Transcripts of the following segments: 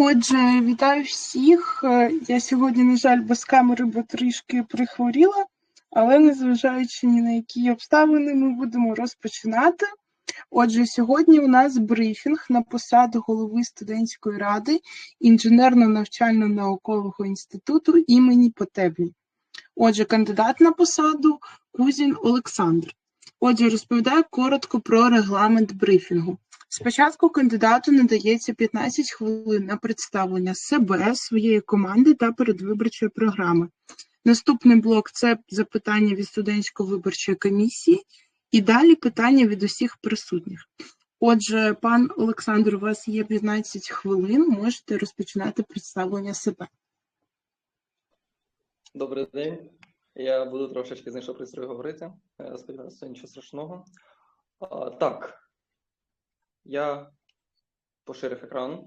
Отже, вітаю всіх. Е, Я сьогодні, на жаль, без камери, бо трішки прихворіла, але незважаючи ні на які обставини, ми будемо розпочинати. Отже, сьогодні у нас брифінг на посаду голови студентської ради інженерно-навчально-наукового інституту імені Потеблі. Отже, кандидат на посаду Кузін Олександр. Отже, розповідаю коротко про регламент брифінгу. Спочатку кандидату надається 15 хвилин на представлення себе, своєї команди та передвиборчої програми. Наступний блок це запитання від студентсько-виборчої комісії, і далі питання від усіх присутніх. Отже, пан Олександр, у вас є 15 хвилин, можете розпочинати представлення себе. Добрий день. Я буду трошечки з іншого пристрою говорити. Е, Сподіваюся, нічого страшного. А, так. Я поширив екран.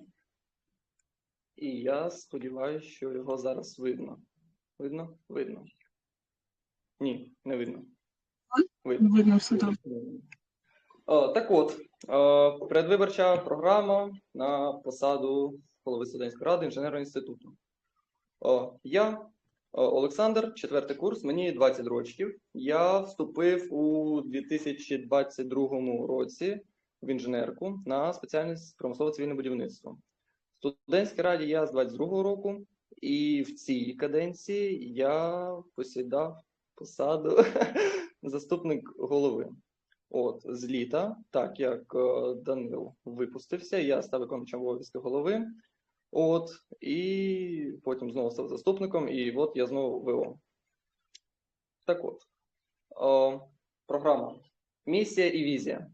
І я сподіваюся, що його зараз видно. Видно? Видно. Ні, не видно. Видно. Видно все добре. Так от, е, передвиборча програма на посаду голови студентської ради інженерного інституту. Я Олександр, четвертий курс, мені 20 років. Я вступив у 2022 році в інженерку на спеціальність промислово-цивільне будівництво. В студентській раді я з 22 року, і в цій каденції я посідав посаду заступник голови. От, з літа, так як е, Данил випустився, я став виконуючим обов'язки голови. От, і потім знову став заступником, і от я знову ВО. Так от, о, програма. Місія і візія.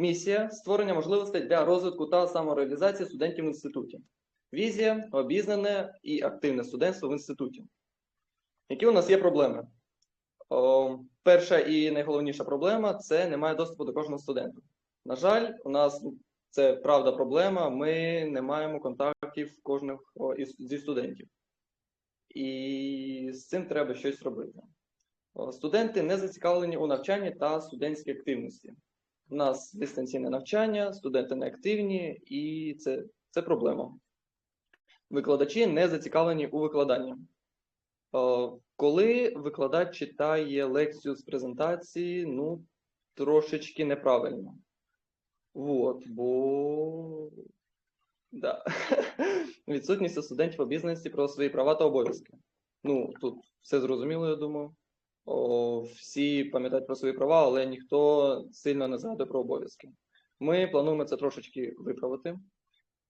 Місія створення можливостей для розвитку та самореалізації студентів в інституті. Візія обізнане і активне студентство в інституті. Які у нас є проблеми? О, перша і найголовніша проблема це немає доступу до кожного студента. На жаль, у нас це правда проблема. Ми не маємо контактів кожних о, зі студентів. І з цим треба щось робити. Студенти не зацікавлені у навчанні та студентській активності. У нас дистанційне навчання, студенти не активні, і це, це проблема. Викладачі не зацікавлені у викладанні. Коли викладач читає лекцію з презентації, ну, трошечки неправильно. Вот, бо да. відсутність у студентів обізнаності про свої права та обов'язки. Ну, тут все зрозуміло, я думаю. Всі пам'ятають про свої права, але ніхто сильно не згадує про обов'язки. Ми плануємо це трошечки виправити.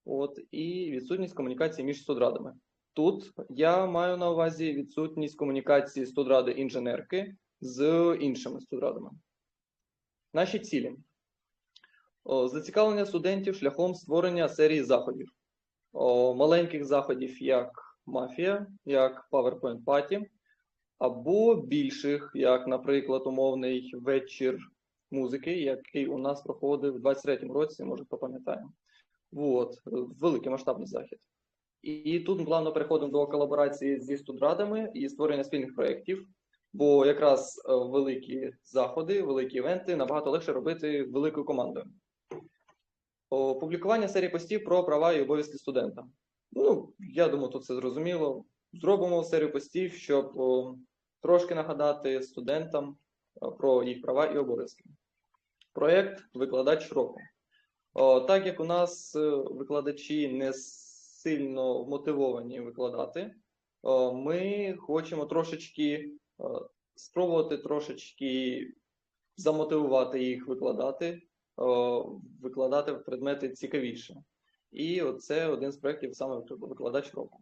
От, і відсутність комунікації між студрадами. Тут я маю на увазі відсутність комунікації студради інженерки з іншими студрадами. Наші цілі. О, зацікавлення студентів шляхом створення серії заходів. О, маленьких заходів, як мафія, як PowerPoint Party, або більших, як, наприклад, умовний вечір музики, який у нас проходив у 23-му році, може, хто пам'ятає. От, великий масштабний захід. І, тут ми плавно переходимо до колаборації зі студрадами і створення спільних проєктів, бо якраз е, великі заходи, великі івенти набагато легше робити великою командою. О, Публікування серії постів про права і обов'язки студента. Ну, я думаю, тут все зрозуміло. Зробимо серію постів, щоб трошки нагадати студентам про їх права і обов'язки. Проєкт Викладач року. Так як у нас е, викладачі не сильно мотивовані викладати, ми хочемо трошечки о, спробувати трошечки замотивувати їх викладати, викладати предмети цікавіше. І це один з проєктів саме викладач року.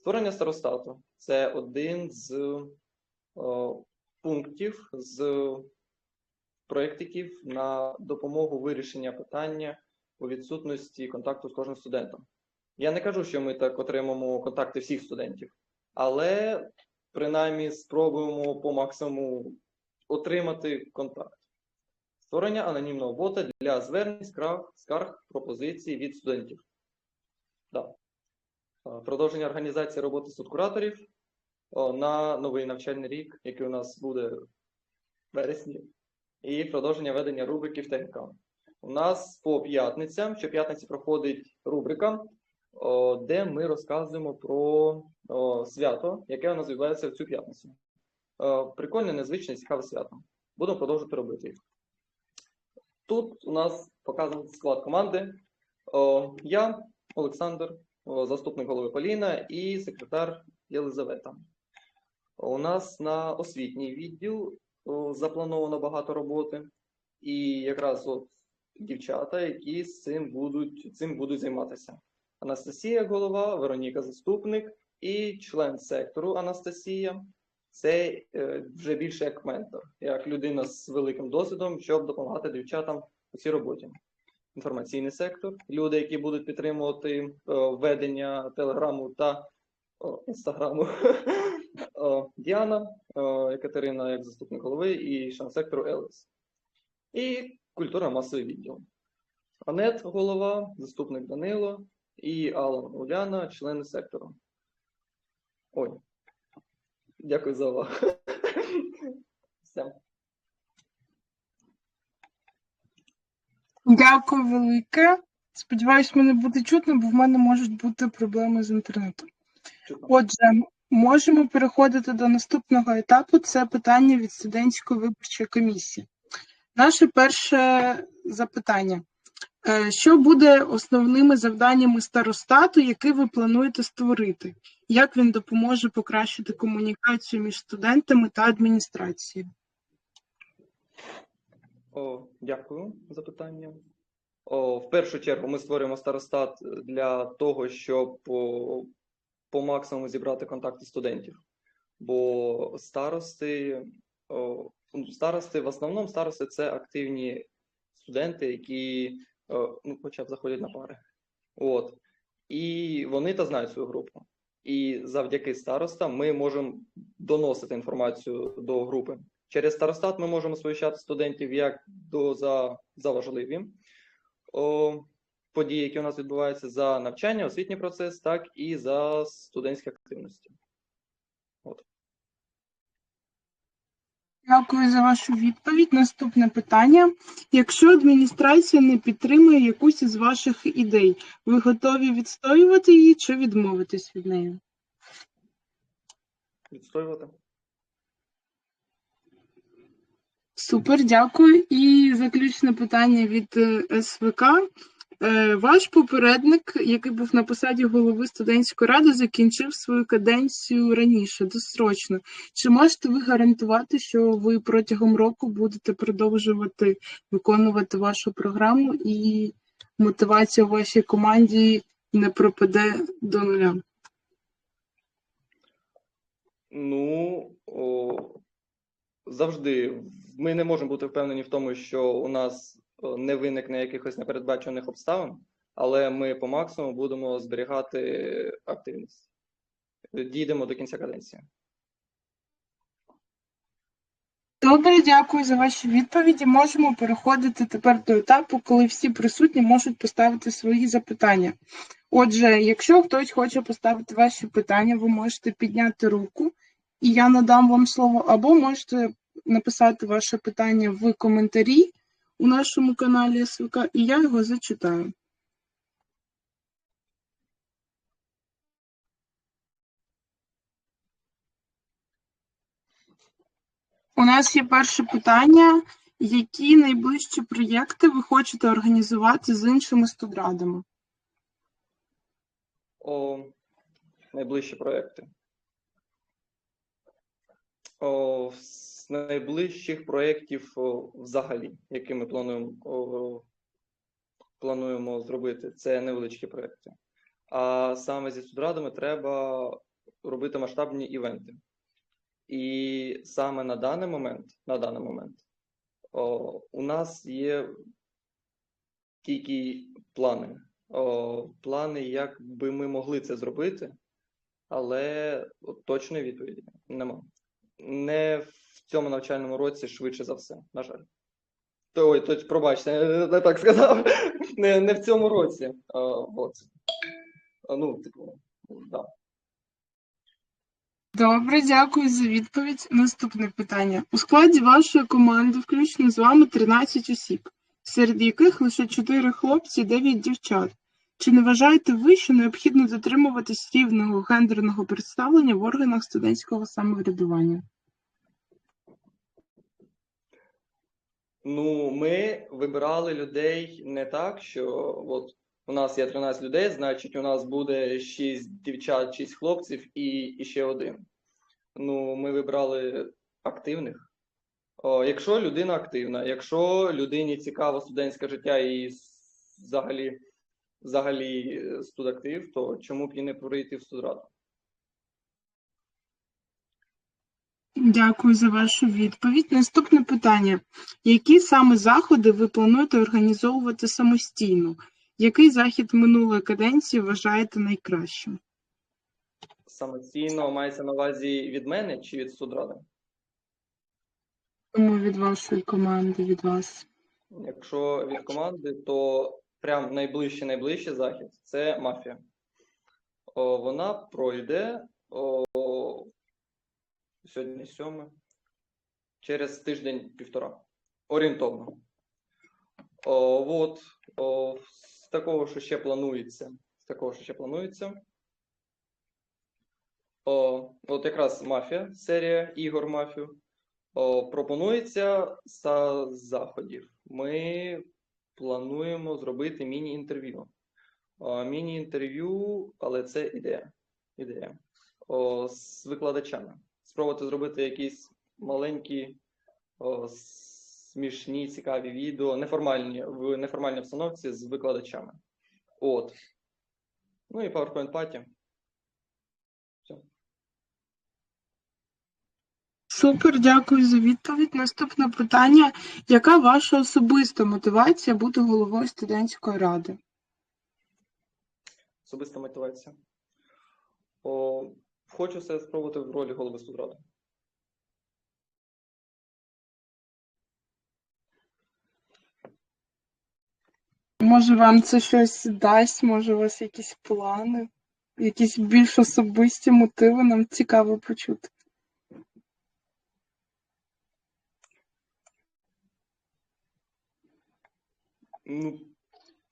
Створення старостату це один з пунктів з проєктиків на допомогу вирішення питання у відсутності контакту з кожним студентом. Я не кажу, що ми так отримаємо контакти всіх студентів, але принаймні спробуємо по максимуму отримати контакт. Створення анонімного бота для звернень, скарг, скарг пропозицій від студентів. Да. Продовження організації роботи студкураторів на новий навчальний рік, який у нас буде в вересні, і продовження ведення рубриків ТГК. У нас по п'ятницям, щоп'ятниці проходить рубрика де ми розказуємо про свято, яке у нас відбувається в цю п'ятницю. Прикольне, незвичне, цікаве свято. Будемо продовжувати робити їх. Тут у нас показаний склад команди. Я, Олександр, заступник голови Поліна і секретар Єлизавета. У нас на освітній відділ заплановано багато роботи, і якраз от дівчата, які з цим будуть, цим будуть займатися. Анастасія голова, Вероніка заступник і член сектору Анастасія. Це е, вже більше як ментор, як людина з великим досвідом, щоб допомагати дівчатам у цій роботі. Інформаційний сектор, люди, які будуть підтримувати е, ведення телеграму та інстаграму. Діана, Екатерина як заступник голови і член сектору Елес. І культура масовий відділ. Анет голова, заступник Данило і Алан Уляна, члени сектору. Ой. Дякую за увагу. Все. Дякую велике. Сподіваюсь, мене буде чутно, бо в мене можуть бути проблеми з інтернетом. Чутно. Отже, можемо переходити до наступного етапу. Це питання від студентської виборчої комісії. Наше перше запитання. Е, Що буде основними завданнями старостату, які ви плануєте створити? Як він допоможе покращити комунікацію між студентами та адміністрацією? О, дякую за питання. О, в першу чергу ми створюємо старостат для того, щоб по, максимуму зібрати контакти студентів. Бо старости, о, ну, старости, в основному старости це активні студенти, які о, ну, хоча б заходять на пари. От. І вони та знають свою групу. І завдяки старостам ми можемо доносити інформацію до групи. Через старостат ми можемо сповіщати студентів як до за, за важливі о, події, які у нас відбуваються за навчання, освітній процес, так і за студентські активності. Дякую за вашу відповідь. Наступне питання. Якщо адміністрація не підтримує якусь із ваших ідей, ви готові відстоювати її чи відмовитись від неї? Відстоювати. Супер, дякую. І заключне питання від е, СВК. Е, Ваш попередник, який був на посаді голови студентської ради, закінчив свою каденцію раніше, досрочно. Чи можете ви гарантувати, що ви протягом року будете продовжувати виконувати вашу програму і мотивація у вашій команді не пропаде до нуля? Ну, о, завжди ми не можемо бути впевнені в тому, що у нас не виникне якихось непередбачених обставин, але ми по максимуму будемо зберігати активність. Дійдемо до кінця каденції. Добре, дякую за ваші відповіді. Можемо переходити тепер до етапу, коли всі присутні можуть поставити свої запитання. Отже, якщо хтось хоче поставити ваші питання, ви можете підняти руку, і я надам вам слово, або можете написати ваше питання в коментарі у нашому каналі СВК, і я його зачитаю. У нас є перше питання. Які найближчі проєкти ви хочете організувати з іншими студрадами? О, найближчі проекти. О, з найближчих проєктів взагалі, які ми плануємо, плануємо зробити, це невеличкі проекти. А саме зі студрадами треба робити масштабні івенти. І саме на даний момент, на даний момент, о, у нас є тільки плани. О, плани, як би ми могли це зробити, але точної відповіді нема. Не в цьому навчальному році, швидше за все, на жаль. То, ой, то, пробачте, не так сказав. Не, не в цьому році. О, от. А, Ну, типу, да. Добре, дякую за відповідь. Наступне питання. У складі вашої команди включно з вами 13 осіб, серед яких лише 4 хлопці і 9 дівчат. Чи не вважаєте ви, що необхідно дотримуватись рівного гендерного представлення в органах студентського самоврядування? Ну, ми вибирали людей не так, що от у нас є 13 людей, значить, у нас буде 6 дівчат, 6 хлопців і, і ще один. Ну, ми вибрали активних. О, якщо людина активна, якщо людині цікаво студентське життя і взагалі, взагалі е, студактив, то чому б і не прийти в студраду? Дякую за вашу відповідь. Наступне питання. Які саме заходи ви плануєте організовувати самостійно? Який захід минулої каденції вважаєте найкращим? Самостійно мається на увазі від мене чи від студради? Тому від вашої команди, від вас. Якщо від команди, то прям найближчий найближчий захід це мафія. О, вона пройде о, сьогодні сьоме, через тиждень-півтора. Орієнтовно. О, от, о, з такого, що ще планується. З такого, що ще планується. О, от якраз мафія, серія ігор мафію. Пропонується за заходів. Ми плануємо зробити міні-інтерв'ю. Міні-інтерв'ю, але це ідея. ідея. О, з викладачами. Спробувати зробити якісь маленькі, о, смішні, цікаві відео, неформальні, в неформальній обстановці з викладачами. От. Ну і PowerPoint паті. Супер, дякую за відповідь. Наступне питання. Яка ваша особиста мотивація бути головою студентської ради? Особиста мотивація. О, хочу себе спробувати в ролі голови студради. Може, вам це щось дасть, може, у вас якісь плани, якісь більш особисті мотиви, нам цікаво почути. Ну,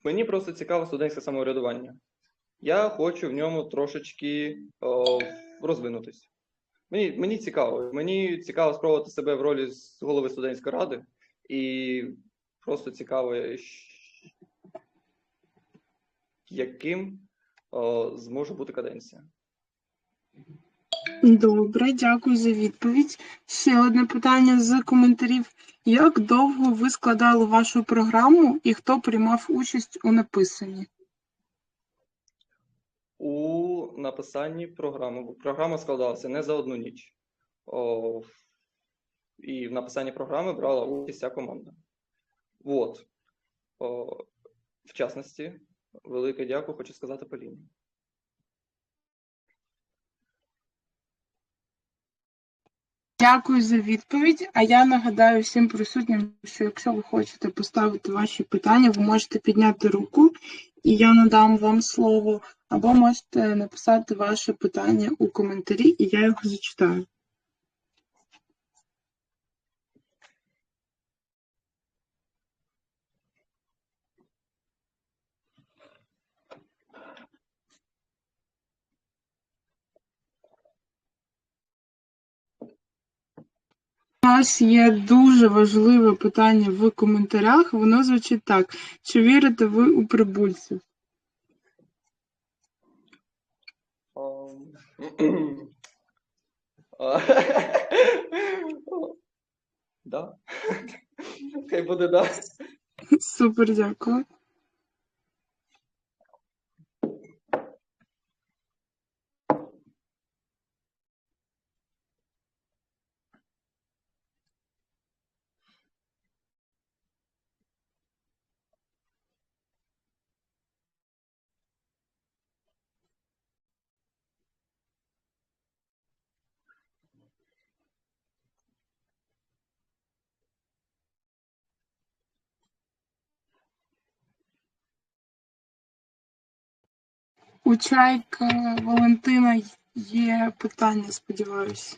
мені просто цікаво студентське самоврядування. Я хочу в ньому трошечки о, розвинутись. Мені, мені цікаво. Мені цікаво спробувати себе в ролі голови студентської ради, і просто цікаво, яким о, зможе бути каденція. Добре, дякую за відповідь. Ще одне питання з коментарів. Як довго ви складали вашу програму і хто приймав участь у написанні? У написанні програми. Програма складалася не за одну ніч. О, і в написанні програми брала участь вся команда. От. О, в частності, велике дякую, хочу сказати Поліні. Дякую за відповідь. А я нагадаю всім присутнім, що якщо ви хочете поставити ваші питання, ви можете підняти руку, і я надам вам слово, або можете написати ваше питання у коментарі, і я його зачитаю. Нас є дуже важливе питання в коментарях. Воно звучить так: чи вірите ви у прибульців? Ам, Да. Хай буде да. Супер, дякую. У Чайка Валентина є питання, сподіваюся.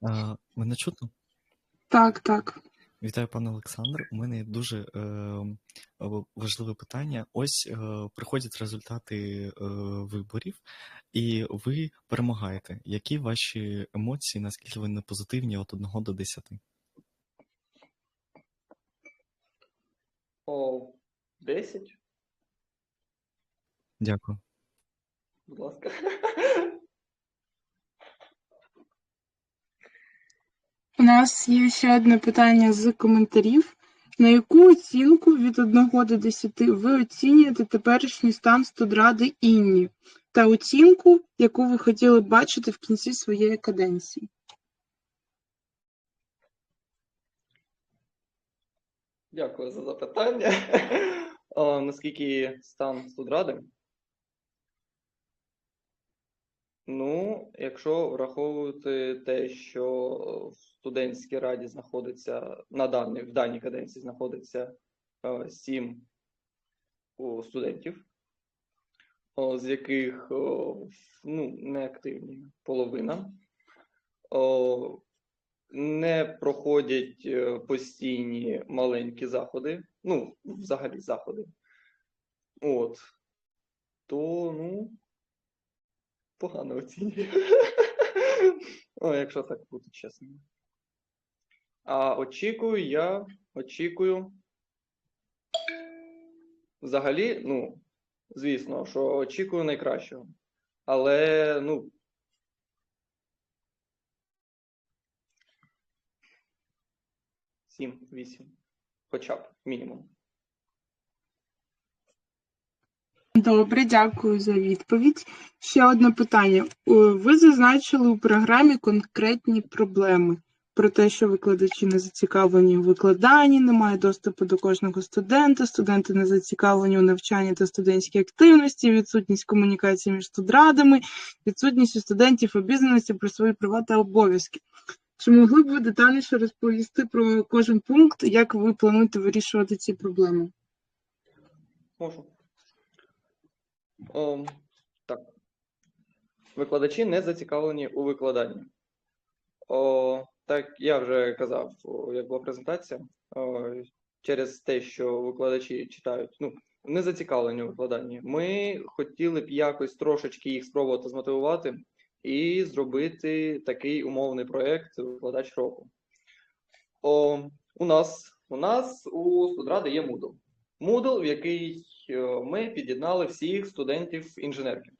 А, мене чутно? Так, так. Вітаю, пане Олександр. У мене є дуже е, важливе питання. Ось е, приходять результати е, виборів, і ви перемагаєте. Які ваші емоції, наскільки вони позитивні від 1 до 10? О, 10, Дякую. будь ласка. У нас є ще одне питання з коментарів. На яку оцінку від 1 до 10 ви оцінюєте теперішній стан студради Інні та оцінку, яку ви хотіли б бачити в кінці своєї каденції? Дякую за запитання. О, наскільки стан студради? Ну, якщо враховувати те, що в студентській раді знаходиться на даній, в даній каденції знаходиться е, сім студентів, о, з яких о, ну, неактивні половина. О, не проходять е, постійні маленькі заходи, ну, взагалі заходи. От. То, ну, погано оцінюю. О, якщо так бути чесним. А очікую я, очікую. Взагалі, ну, звісно, що очікую найкращого. Але, ну, сім, вісім. Хоча б мінімум. Добре, дякую за відповідь. Ще одне питання. Ви зазначили у програмі конкретні проблеми про те, що викладачі не зацікавлені у викладанні, немає доступу до кожного студента, студенти не зацікавлені у навчанні та студентській активності, відсутність комунікації між студрадами, відсутність у студентів обізнаності про свої права та обов'язки. Чи могли б ви детальніше розповісти про кожен пункт, як ви плануєте вирішувати ці проблеми? Можу. Ом, так. Викладачі не зацікавлені у викладанні. О, так я вже казав, як була презентація, о, через те, що викладачі читають, ну, не зацікавлені у викладанні. Ми хотіли б якось трошечки їх спробувати змотивувати і зробити такий умовний проєкт викладач року. О, у нас у нас у студради є Moodle. Moodle, в який е, ми під'єднали всіх студентів інженерки.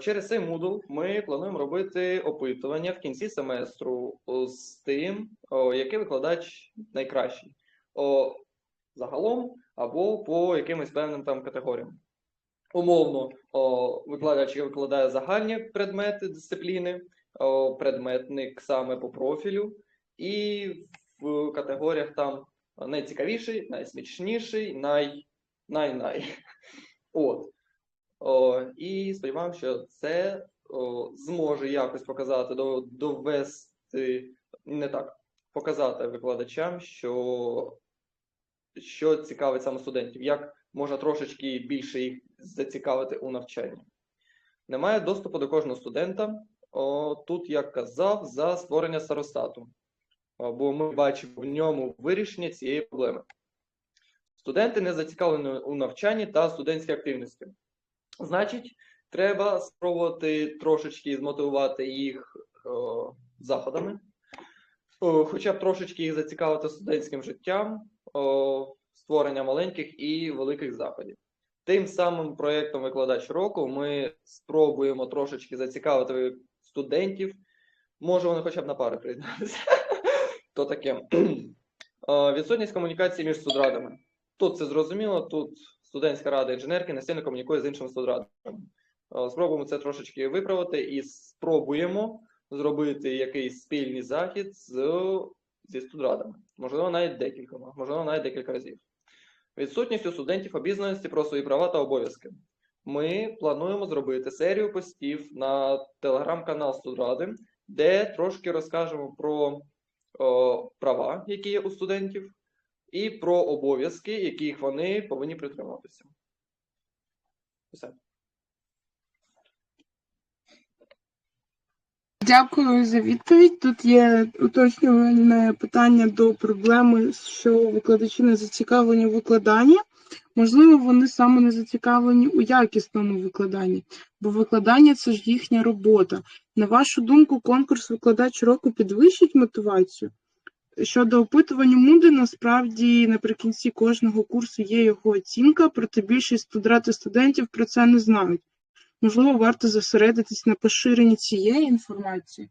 Через цей Moodle ми плануємо робити опитування в кінці семестру з тим, який викладач найкращий. Загалом або по якимось певним там категоріям. Умовно, викладач викладає загальні предмети, дисципліни, предметник саме по профілю, і в категоріях там найцікавіший, найсмішніший, най, най-най. От. О, і сподіваємося, що це о, зможе якось показати, довести, не так, показати викладачам, що, що цікавить саме студентів, як можна трошечки більше їх зацікавити у навчанні. Немає доступу до кожного студента. О, тут, як казав, за створення старостату. Бо ми бачимо в ньому вирішення цієї проблеми. Студенти не зацікавлені у навчанні та студентській активності. Значить, треба спробувати трошечки змотивувати їх о, заходами, о, хоча б трошечки їх зацікавити студентським життям, о, створення маленьких і великих заходів. Тим самим проєктом викладач року ми спробуємо трошечки зацікавити студентів. Може, вони хоча б на пари приєдналися. То таке. Е, Відсутність комунікації між студрадами. Тут це зрозуміло, тут студентська рада інженерки настільно комунікує з іншими студрадами. Е, Спробуємо це трошечки виправити і спробуємо зробити якийсь спільний захід з, зі студрадами. Можливо, навіть декількома, можливо, навіть декілька разів. Відсутність у студентів обізнаності про свої права та обов'язки. Ми плануємо зробити серію постів на телеграм-канал Студради, де трошки розкажемо про о, права, які є у студентів, і про обов'язки, яких вони повинні притримуватися. Все. Дякую за відповідь. Тут є уточнювальне питання до проблеми, що викладачі не зацікавлені в викладанні. Можливо, вони саме не зацікавлені у якісному викладанні, бо викладання це ж їхня робота. На вашу думку, конкурс викладач року підвищить мотивацію? Щодо опитування Moodle, насправді наприкінці кожного курсу є його оцінка, проте більшість студентів студентів про це не знають. Можливо, варто зосередитись на поширенні цієї інформації.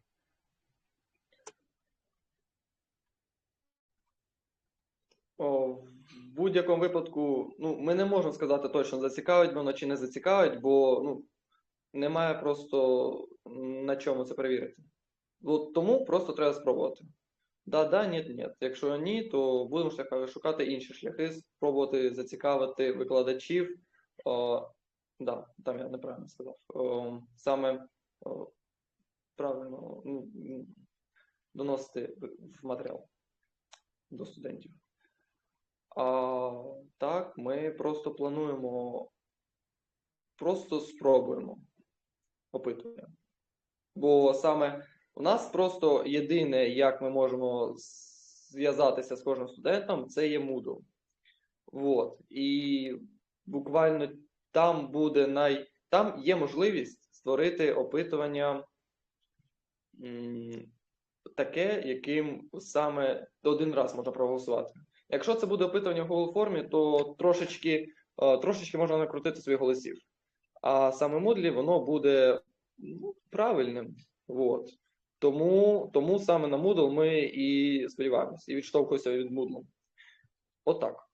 О, в будь-якому випадку, ну, ми не можемо сказати точно, зацікавить воно чи не зацікавить, бо ну, немає просто на чому це перевірити. От тому просто треба спробувати. Да, да, ні, ні. Якщо ні, то будемо шукати інші шляхи, спробувати зацікавити викладачів. О, да, там я неправильно сказав. О, саме о, правильно ну, доносити в матеріал до студентів. А так, ми просто плануємо, просто спробуємо опитування. Бо саме у нас просто єдине, як ми можемо зв'язатися з кожним студентом, це є Moodle. Вот. І буквально там буде най... там є можливість створити опитування таке, яким саме один раз можна проголосувати. Якщо це буде опитування в Google формі, то трошечки, е, трошечки можна накрутити своїх голосів. А саме Moodle, воно буде ну, правильним. Вот. Тому, тому саме на Moodle ми і сподіваємося, і відштовхуємося від Moodle. Отак.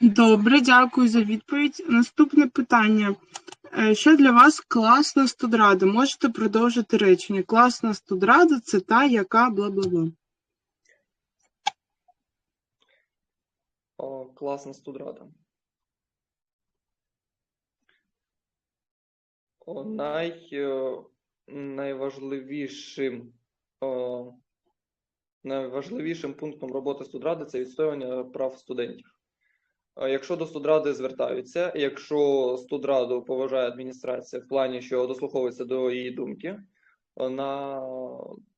Добре, дякую за відповідь. Наступне питання. Е, Що для вас класна студрада? Можете продовжити речення. Класна студрада це та, яка бла-бла-бла. О, класна студрада. Най, е, найважливішим, о, найважливішим пунктом роботи студради це відстоювання прав студентів. Якщо до студради звертаються, якщо студраду поважає адміністрація в плані, що дослуховується до її думки, на,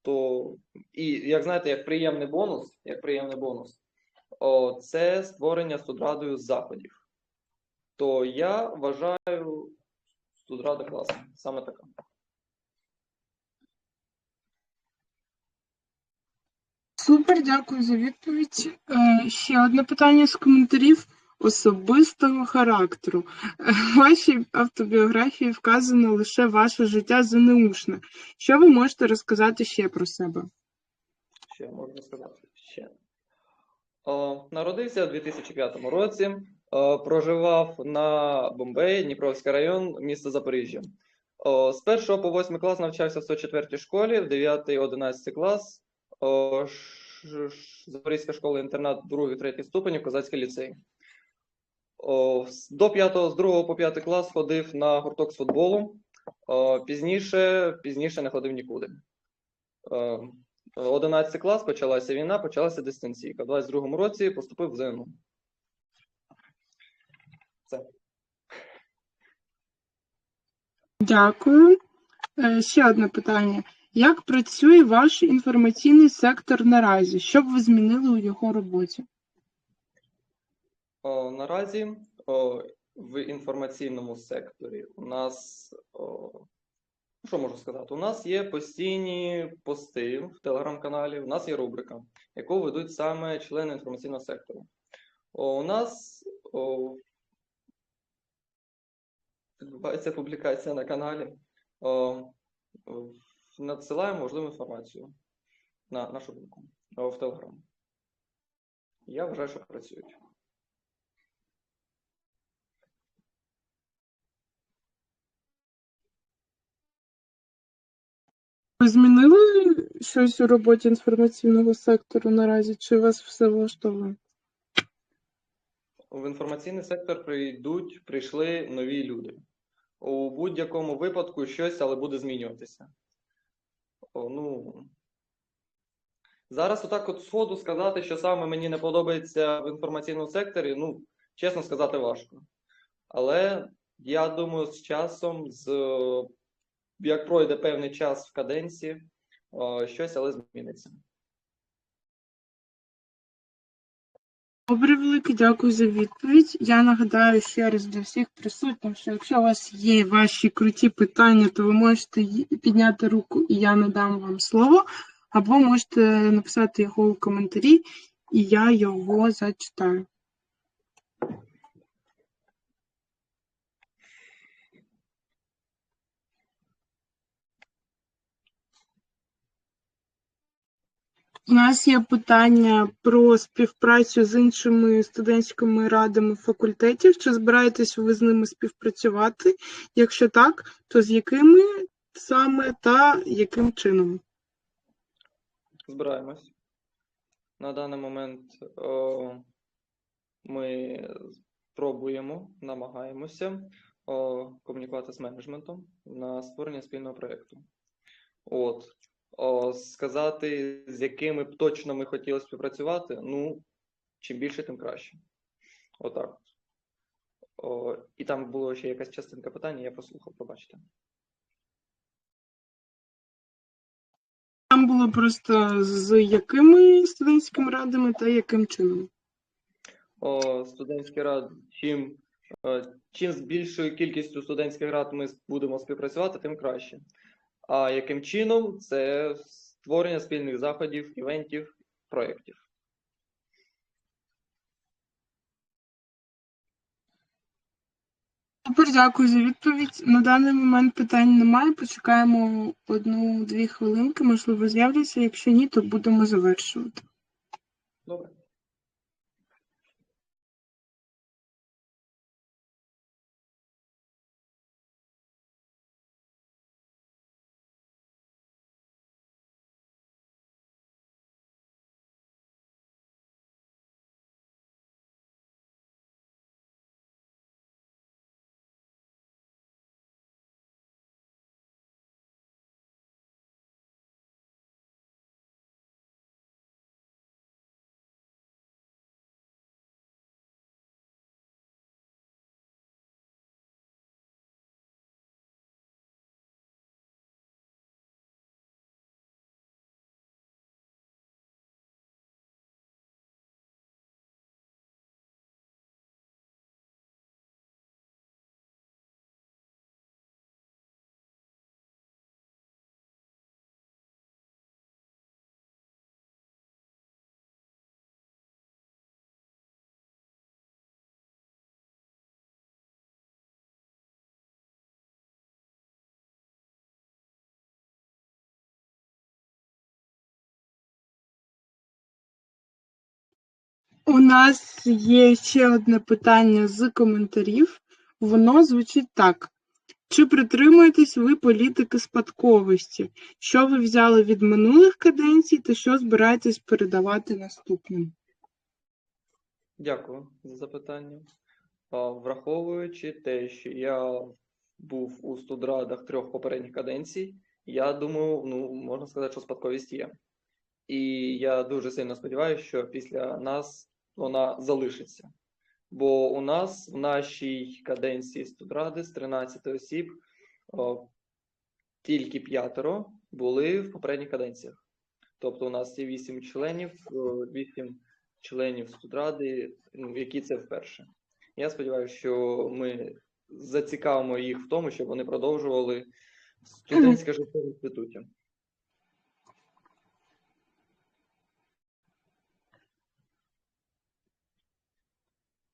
то і як знаєте, як приємний бонус, як приємний бонус, о, це створення студрадою заходів. То я вважаю студрада класна, саме така. Супер, дякую за відповідь. Е, Ще одне питання з коментарів особистого характеру. Е, В вашій автобіографії вказано лише ваше життя ЗНУшне. Що ви можете розказати ще про себе? Ще можна сказати ще. О, народився у 2005 році, проживав на Бомбеї, Дніпровський район, місто Запоріжжя. З 1 по 8 клас навчався в 104 школі, в 9-11 клас Ш- Запорізька школа інтернат 2-3 ступені, Козацький ліцей. До 5, з 2 по 5 клас ходив на гурток з футболу. Пізніше, пізніше не ходив нікуди. Е, 11 клас, почалася війна, почалася дистанційка. В 22-му році поступив в ЗНУ. Дякую. Е, Ще одне питання. Як працює ваш інформаційний сектор наразі? Що б ви змінили у його роботі? О, наразі о, в інформаційному секторі у нас, о, що можу сказати? У нас є постійні пости в телеграм-каналі, у нас є рубрика, яку ведуть саме члени інформаційного сектору. О, у нас о, відбувається публікація на каналі. О, надсилаємо можливу інформацію на нашу думку о, в Телеграм. Я вважаю, що працюють. Ви змінили щось у роботі інформаційного сектору наразі? Чи вас все влаштовує? В інформаційний сектор прийдуть, прийшли нові люди. У будь-якому випадку щось, але буде змінюватися. О, ну, зараз отак от сходу сказати, що саме мені не подобається в інформаційному секторі, ну, чесно сказати, важко. Але я думаю, з часом, з як пройде певний час в каденції, щось але зміниться. Добре, велике дякую за відповідь. Я нагадаю ще раз для всіх присутніх, що якщо у вас є ваші круті питання, то ви можете підняти руку, і я надам вам слово, або можете написати його у коментарі, і я його зачитаю. У нас є питання про співпрацю з іншими студентськими радами факультетів. Чи збираєтесь ви з ними співпрацювати? Якщо так, то з якими саме та яким чином? Збираємось. На даний момент о, ми пробуємо, намагаємося о, комунікувати з менеджментом на створення спільного проєкту. От. О, сказати, з якими б точно ми хотіли співпрацювати, ну, чим більше, тим краще. Отак. О, і там була ще якась частинка питання, я прослухав, пробачте. Там було просто з якими студентськими радами та яким чином? О, студентські ради, чим, е, чим з більшою кількістю студентських рад ми будемо співпрацювати, тим краще. А яким чином? Це створення спільних заходів, івентів, проєктів. Супер, дякую за відповідь. На даний момент питань немає. Почекаємо одну-дві хвилинки, можливо, з'являться. Якщо ні, то будемо завершувати. Добре. У нас є ще одне питання з коментарів. Воно звучить так: чи притримуєтесь ви політики спадковості? Що ви взяли від минулих каденцій та що збираєтесь передавати наступним? Дякую за запитання. Враховуючи те, що я був у студрадах трьох попередніх каденцій, я думаю, ну, можна сказати, що спадковість є. І я дуже сильно сподіваюся, що після нас вона залишиться. Бо у нас в нашій каденції студради з 13 осіб о, тільки п'ятеро були в попередніх каденціях. Тобто у нас є вісім членів, о, вісім членів студради, які це вперше. Я сподіваюся, що ми зацікавимо їх в тому, щоб вони продовжували студентське життя в інституті.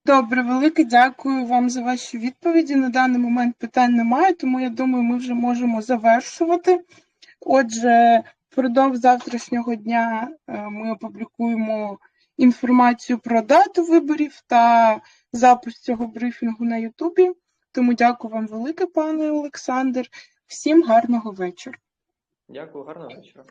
Добре, велике дякую вам за ваші відповіді. На даний момент питань немає, тому я думаю, ми вже можемо завершувати. Отже, впродовж завтрашнього дня е, ми опублікуємо інформацію про дату виборів та запис цього брифінгу на Ютубі. Тому дякую вам велике, пане Олександр. Всім гарного вечора. Дякую, гарного вечора.